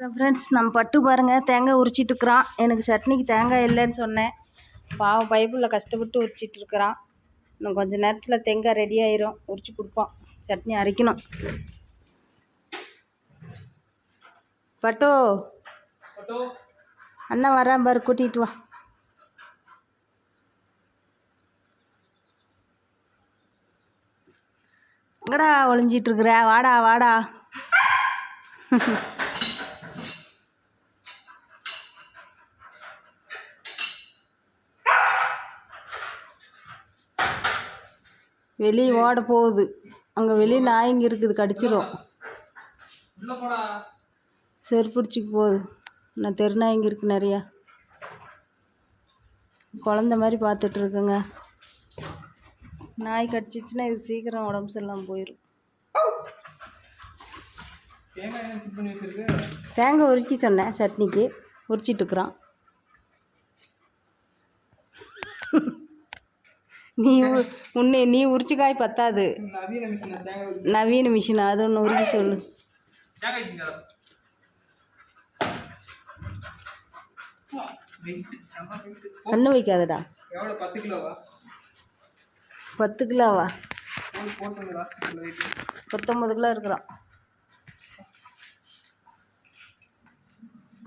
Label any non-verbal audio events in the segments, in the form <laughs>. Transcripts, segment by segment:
Friends நம்ம பட்டு பாருங்கள் தேங்காய் உரிச்சிட்டு இருக்கிறான். எனக்கு சட்னிக்கு தேங்காய் இல்லைன்னு சொன்னேன். பாவம் பைப்பில் கஷ்டப்பட்டு உரிச்சிட்டு இருக்கிறான். இன்னும் கொஞ்ச நேரத்தில் தேங்காய் ரெடி ஆயிரும். உரிச்சு கொடுப்போம் சட்னி அரைக்கணும். பட்டு. அண்ணன் வரான் பாரு கூட்டிகிட்டு வா. எங்கடா ஒளிஞ்சிட்டு இருக்கிற? வாடா வாடா. <laughs> வெளியே ஓட போகுது. அங்கே வெளியே நாய்ங்க இருக்குது கடிச்சிரும். உள்ள போடா. செருப்பு பிடிச்சிக்கு போகுது. நான் தெரு நாய்ங்க இருக்குது நிறையா. குழந்த மாதிரி பார்த்துட்டு இருக்குங்க நாய் கடிச்சிச்சுன்னா இது சீக்கிரம் உடம்பு சரியில்லாமல் போயிடும் தேங்காய் உரிச்சி சொன்னேன் சட்னிக்கு. உரிச்சிட்டு இருக்கிறான் நீ உன்னை நீ உரிச்சிக்காய் பத்தாது. நவீன மிஷின் அது ஒன்று உருக்கி சொல்லு. கண்ணு வைக்காதடா. பத்து கிலோவா? பத்தொம்பது கிலோ இருக்கிறான்.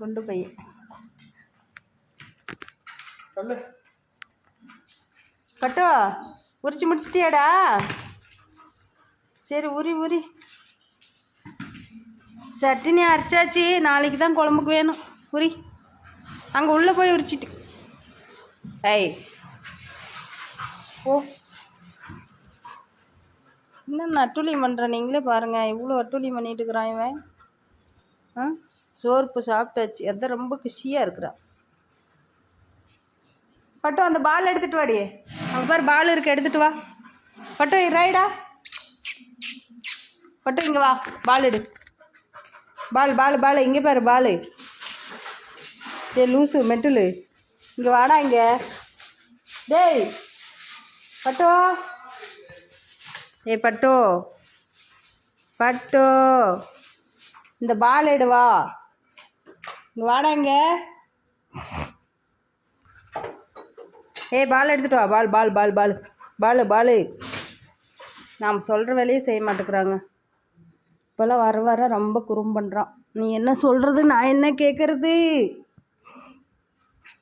கொண்டு பையன். பட்டோ உரிச்சு முடிச்சிட்டியாடா? சரி உரி உரி. சட்டினி அரைச்சாச்சு. நாளைக்கு தான் குழம்புக்கு வேணும். உரி. அங்கே உள்ளே போய் உரிச்சிட்டு. ஐய் ஓ என்ன அட்டூழியம் பண்ணுறேன் நீங்களே பாருங்கள் இவ்வளோ அட்டூழியம் பண்ணிகிட்டு இருக்கிறான் இவன். ஆ? சோர்ப்பு சாப்பிட்டாச்சு. அதான் ரொம்ப குஷியாக இருக்கிறான். பட்டு அந்த பால் எடுத்துகிட்டு வாடி. அங்கே பாரு பால் இருக்கு எடுத்துட்டு வா. பட்டு ரைடா பட்டு இங்கே வா. பால் எடு. பால் பால் பால் இங்கே பாரு பால் டேய் லூசு மெட்டில். இங்கே வாடா இங்கே. டேய் பட்டோ. ஏய் பட்டோ. பட்டோ. இந்த பால் எடு வா. இங்கே வாடா இங்கே. ஏய் பால் எடுத்துட்டு வா. பால் பால் பால் பால். பால் பால். நாம் சொல்கிற வேலையே செய்ய மாட்டேங்கிறாங்க. இப்போல்லாம் வர வர ரொம்ப குறும் பண்ணுறான் நீ என்ன சொல்கிறது நான் என்ன கேட்குறது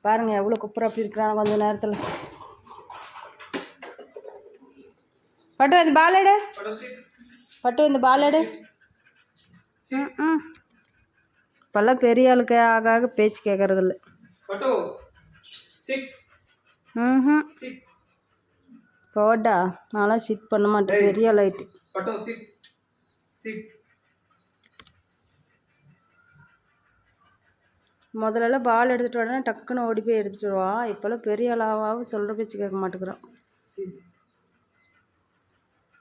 பாருங்கள் எவ்வளோ குப்புற அப்படி இருக்கிறான் கொஞ்ச நேரத்தில். பட்டு இந்த பால் எடு. பட்டோ இந்த பால் எடு. ம் இப்போல்லாம் பெரிய ஆளுக்கு ஆக ஆக பேச்சு கேட்குறதில்ல ம் போடா. நான்லாம் சிட் பண்ண மாட்டேன். பெரிய லைட்டு பட்டோ சீட் சீட் முதல்லலாம் பால் எடுத்துகிட்டு வரனா டக்குன்னு ஓடி போய் எடுத்துகிட்டு வருவான் இப்போல்லாம் பெரிய ஆளாவும் சொல்கிற பேச்சு கேட்க மாட்டேங்கிறான் சீட்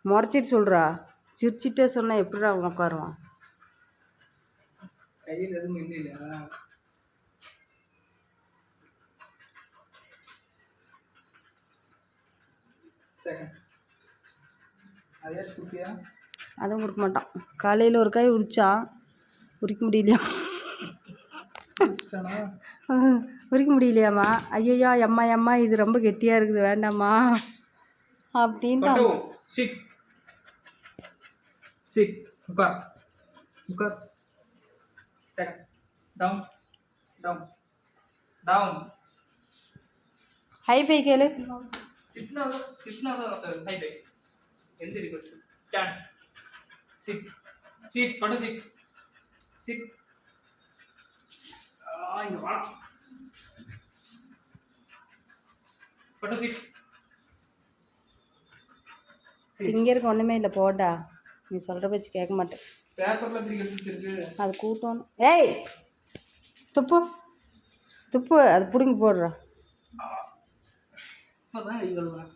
முறைச்சிட்டு சொல்கிறா சிரிச்சிட்டே சொன்னால் எப்படி அவன் உட்காருவான் கையில் எதுவும் இல்லை. இல்லையா அதுவும் கொடுக்க மாட்டான். காலையில் ஒரு காய் உரிச்சான் உரிக்க முடியலையா? உரிக்க முடியலையாம்மா ஐயோ எம்மா எம்மா இது ரொம்ப கெட்டியாக இருக்குது வேண்டாம்மா. டவுன் டவுன் டவுன் ஹைஃபை கேளு சிட்னா சிட்னா தான் சார் ஹை பை எந்திரி ஃபஸ்ட் ஸ்டாண்ட் சிட் சிட் பட்டு சிட் சிட் இங்க வா பட்டு சிட் இங்கே இருக்க ஒன்றுமே இல்லை போடா. நீ சொல்கிற பேச்சு கேட்க மாட்டேன். பேப்பர்ல வச்சிருக்கு அது கூட்டணும். ஏய் துப்பு. துப்பு அது பிடுங்கி போடுறா. அப்பதான் கை கழுவுறேன்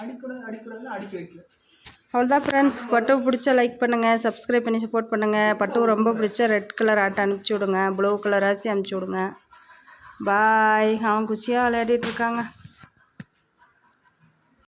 அடிக்கூடாது அடிக்கூடாது அடிக்க வைக்கல. அவ்வளோதான் ஃப்ரெண்ட்ஸ் பட்டு பிடிச்சா லைக் பண்ணுங்கள் சப்ஸ்கிரைப் பண்ணி சப்போர்ட் பண்ணுங்கள் பட்டு ரொம்ப பிடிச்ச ரெட் கலர் ஆட்டை அனுப்பிச்சி விடுங்க. ப்ளூ கலர் ஆசி அனுப்பிச்சி விடுங்க. பாய் அவன் குஷியாக விளையாடிட்டு இருக்காங்க.